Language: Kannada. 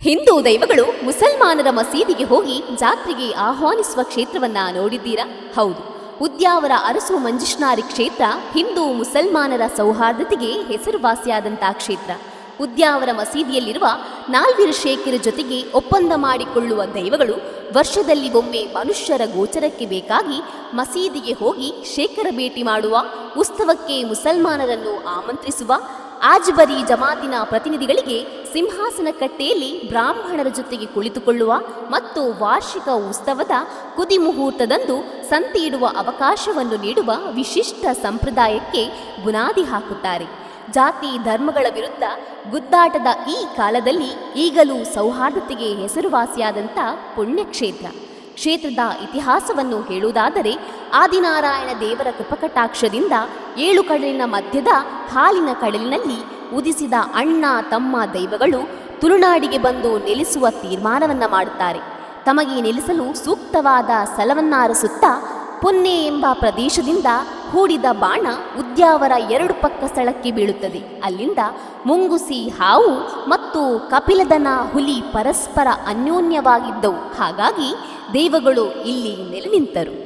ಹಿಂದೂ ದೈವಗಳು ಮುಸಲ್ಮಾನರ ಮಸೀದಿಗೆ ಹೋಗಿ ಜಾತ್ರೆಗೆ ಆಹ್ವಾನಿಸುವ ಕ್ಷೇತ್ರವನ್ನ ನೋಡಿದ್ದೀರಾ? ಹೌದು. ಉದ್ಯಾವರ ಅರಸು ಮಂಜುಷ್ನಾರಿ ಕ್ಷೇತ್ರ ಹಿಂದೂ ಮುಸಲ್ಮಾನರ ಸೌಹಾರ್ದತೆಗೆ ಹೆಸರುವಾಸಿಯಾದಂತಹ ಕ್ಷೇತ್ರ. ಉದ್ಯಾವರ ಮಸೀದಿಯಲ್ಲಿರುವ ನಾಲ್ವೀರ ಶೇಖರ ಜೊತೆಗೆ ಒಪ್ಪಂದ ಮಾಡಿಕೊಳ್ಳುವ ದೈವಗಳು ವರ್ಷದಲ್ಲಿ ಒಮ್ಮೆ ಮನುಷ್ಯರ ಗೋಚರಕ್ಕೆ ಬೇಕಾಗಿ ಮಸೀದಿಗೆ ಹೋಗಿ ಶೇಖರ ಭೇಟಿ ಮಾಡುವ, ಉತ್ಸವಕ್ಕೆ ಮುಸಲ್ಮಾನರನ್ನು ಆಮಂತ್ರಿಸುವ ಆಜ್ಬರಿ ಜಮಾತಿನ ಪ್ರತಿನಿಧಿಗಳಿಗೆ ಸಿಂಹಾಸನ ಕಟ್ಟೆಯಲ್ಲಿ ಬ್ರಾಹ್ಮಣರ ಜೊತೆಗೆ ಕುಳಿತುಕೊಳ್ಳುವ ಮತ್ತು ವಾರ್ಷಿಕ ಉತ್ಸವದ ಕುದಿ ಮುಹೂರ್ತದಂದು ಸಂತೆ ಇಡುವ ಅವಕಾಶವನ್ನು ನೀಡುವ ವಿಶಿಷ್ಟ ಸಂಪ್ರದಾಯಕ್ಕೆ ಬುನಾದಿ ಹಾಕುತ್ತಾರೆ. ಜಾತಿ ಧರ್ಮಗಳ ವಿರುದ್ಧ ಗುದ್ದಾಟದ ಈ ಕಾಲದಲ್ಲಿ ಈಗಲೂ ಸೌಹಾರ್ದತೆಗೆ ಹೆಸರುವಾಸಿಯಾದಂಥ ಪುಣ್ಯಕ್ಷೇತ್ರ. ಕ್ಷೇತ್ರದ ಇತಿಹಾಸವನ್ನು ಹೇಳುವುದಾದರೆ ಆದಿನಾರಾಯಣ ದೇವರ ಕೃಪಕಟಾಕ್ಷದಿಂದ ಏಳು ಕಡಲಿನ ಮಧ್ಯದ ಹಾಲಿನ ಕಡಲಿನಲ್ಲಿ ಉದಿಸಿದ ಅಣ್ಣ ತಮ್ಮ ದೈವಗಳು ತುಳುನಾಡಿಗೆ ಬಂದು ನೆಲೆಸುವ ತೀರ್ಮಾನವನ್ನು ಮಾಡುತ್ತಾರೆ. ತಮಗೆ ನೆಲೆಸಲು ಸೂಕ್ತವಾದ ಸ್ಥಳವನ್ನಾರಿಸುತ್ತಾ ಪೊನ್ನೆ ಎಂಬ ಪ್ರದೇಶದಿಂದ ಹೂಡಿದ ಬಾಣ ಉದ್ಯಾವರ ಎರಡು ಪಕ್ಕ ಸ್ಥಳಕ್ಕೆ ಬೀಳುತ್ತದೆ. ಅಲ್ಲಿಂದ ಮುಂಗುಸಿ ಹಾವು ಮತ್ತು ಕಪಿಲದನ ಹುಲಿ ಪರಸ್ಪರ ಅನ್ಯೋನ್ಯವಾಗಿದ್ದವು. ಹಾಗಾಗಿ ದೇವಗಳು ಇಲ್ಲಿ ನೆಲೆ ನಿಂತರು